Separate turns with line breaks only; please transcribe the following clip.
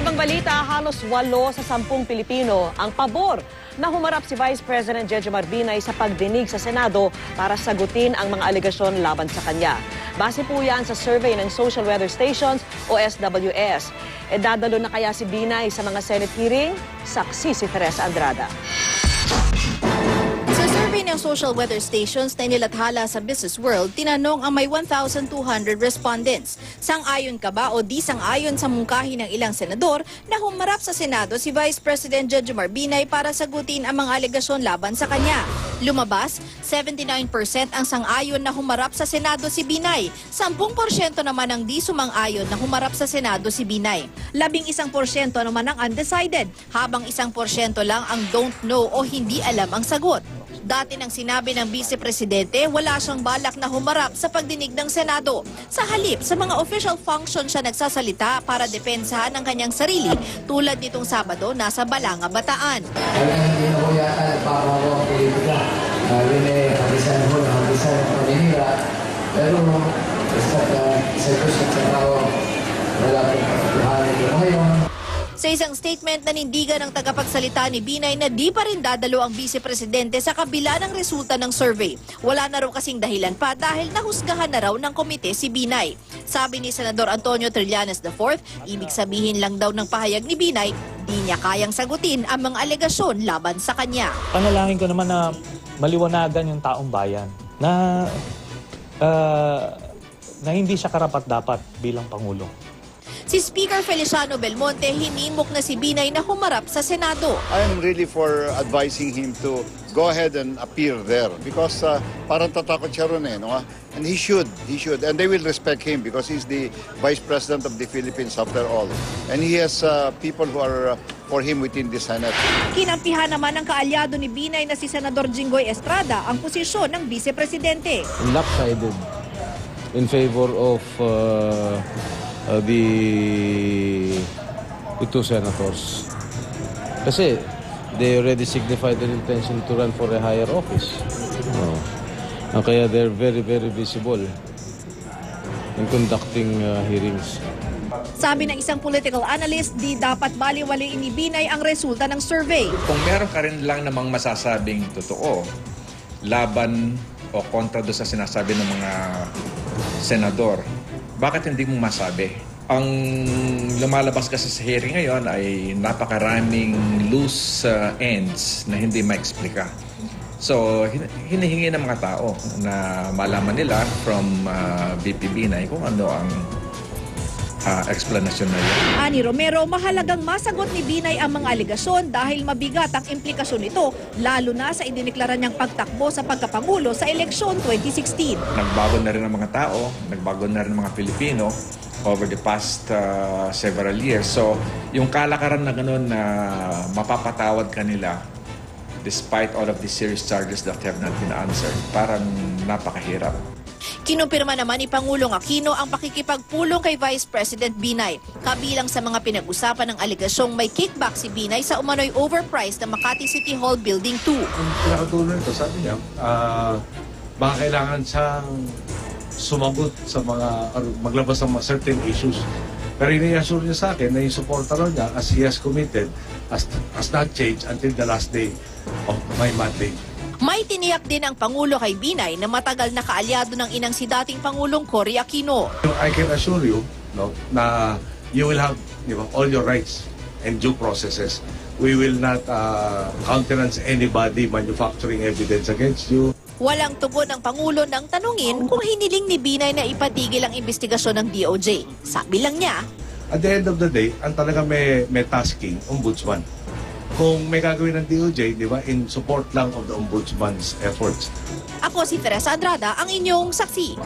ibang balita, halos walo sa sampung Pilipino ang pabor na humarap si Vice President Jejomar Binay sa pagdinig sa Senado para sagutin ang mga alegasyon laban sa kanya. Base po yan sa survey ng Social Weather Stations o SWS. E dadalo na kaya si Binay sa mga Senate hearing? Saksi si Teresa Andrada.
Ng social weather stations na inilathala sa Business World, tinanong ang may 1,200 respondents. Sang-ayon ka ba o di sang-ayon sa mungkahi ng ilang senador na humarap sa Senado si Vice President Jejomar Binay para sagutin ang mga alegasyon laban sa kanya? Lumabas, 79% ang sang-ayon na humarap sa Senado si Binay. 10% naman ang di sumang-ayon na humarap sa Senado si Binay. 11% naman ang undecided, habang 1% lang ang don't know o hindi alam ang sagot. Dati nang sinabi ng Vice Presidente, wala siyang balak na humarap sa pagdinig ng Senado. Sa halip, sa mga official function siya nagsasalita para depensahan ang kanyang sarili tulad nitong Sabado nasa Balanga, Bataan.
Hindi na po yata nagpapagawa ang politika. Uh, yun eh, kabisan ho na kabisan ang paninira. Pero, basta uh, isa ko sa
Sa isang statement, nanindigan ng tagapagsalita ni Binay na di pa rin dadalo ang Vice Presidente sa kabila ng resulta ng survey. Wala na raw kasing dahilan pa dahil nahusgahan na raw ng komite si Binay. Sabi ni Senador Antonio Trillanes IV, ibig sabihin lang daw ng pahayag ni Binay, di niya kayang sagutin ang mga alegasyon laban sa kanya.
panalangin ko naman na maliwanagan yung taong bayan na ah, na hindi siya karapat-dapat bilang Pangulo.
Si Speaker Feliciano Belmonte hinimok na si Binay na humarap sa Senado.
I am really for advising him to go ahead and appear there because uh, parang tatakot siya ron eh, no? And he should, he should. And they will respect him because he's the Vice President of the Philippines after all. And he has uh, people who are uh, for him within the Senate.
Kinampihan naman ng kaalyado ni Binay na si Senador Jinggoy Estrada ang posisyon ng Vice Presidente.
lopsided in favor of uh, uh, the, the two senators. Kasi they already signified their intention to run for a higher office. Oh. Ah, Kaya they're very, very visible in conducting uh, hearings.
Sabi ng isang political analyst, di dapat baliwaliin ni Binay ang resulta ng survey.
Kung meron ka rin lang namang masasabing totoo, laban o kontra doon sa sinasabi ng mga senador, bakit hindi mo masabi? Ang lumalabas kasi sa hearing ngayon ay napakaraming loose uh, ends na hindi ma-explika. So, hin- hinihingi ng mga tao na malaman nila from uh, BPB na kung ano ang uh, explanation na yun.
Ani Romero, mahalagang masagot ni Binay ang mga aligasyon dahil mabigat ang implikasyon nito, lalo na sa idineklara niyang pagtakbo sa pagkapangulo sa eleksyon 2016.
nagbago na rin ang mga tao, nagbago na rin ang mga Pilipino over the past uh, several years. So, yung kalakaran na ganun na mapapatawad ka nila despite all of the serious charges that have not been answered, parang napakahirap.
Kinumpirma naman ni Pangulong Aquino ang pakikipagpulong kay Vice President Binay. Kabilang sa mga pinag-usapan ng aligasyong may kickback si Binay sa umano'y overpriced na Makati City Hall Building 2.
Ang pinakatuloy nito, sabi niya, ah, baka kailangan siyang sumagot sa mga, maglabas ng mga certain issues. Pero ini-assure niya sa akin na yung supporter niya as he has committed has, has not changed until the last day of my mandate.
May tiniyak din ang Pangulo kay Binay na matagal na kaalyado ng inang si dating Pangulong Cory Aquino.
I can assure you no, na you will have you know, all your rights and due processes. We will not uh, countenance anybody manufacturing evidence against you.
Walang tugon ang Pangulo nang tanungin kung hiniling ni Binay na ipatigil ang investigasyon ng DOJ. Sabi lang niya,
At the end of the day, ang talaga may, may tasking, ombudsman. Kung may gagawin ng DOJ, di ba, in support lang of the ombudsman's efforts.
ako si Teresa Andrada, ang inyong saksi.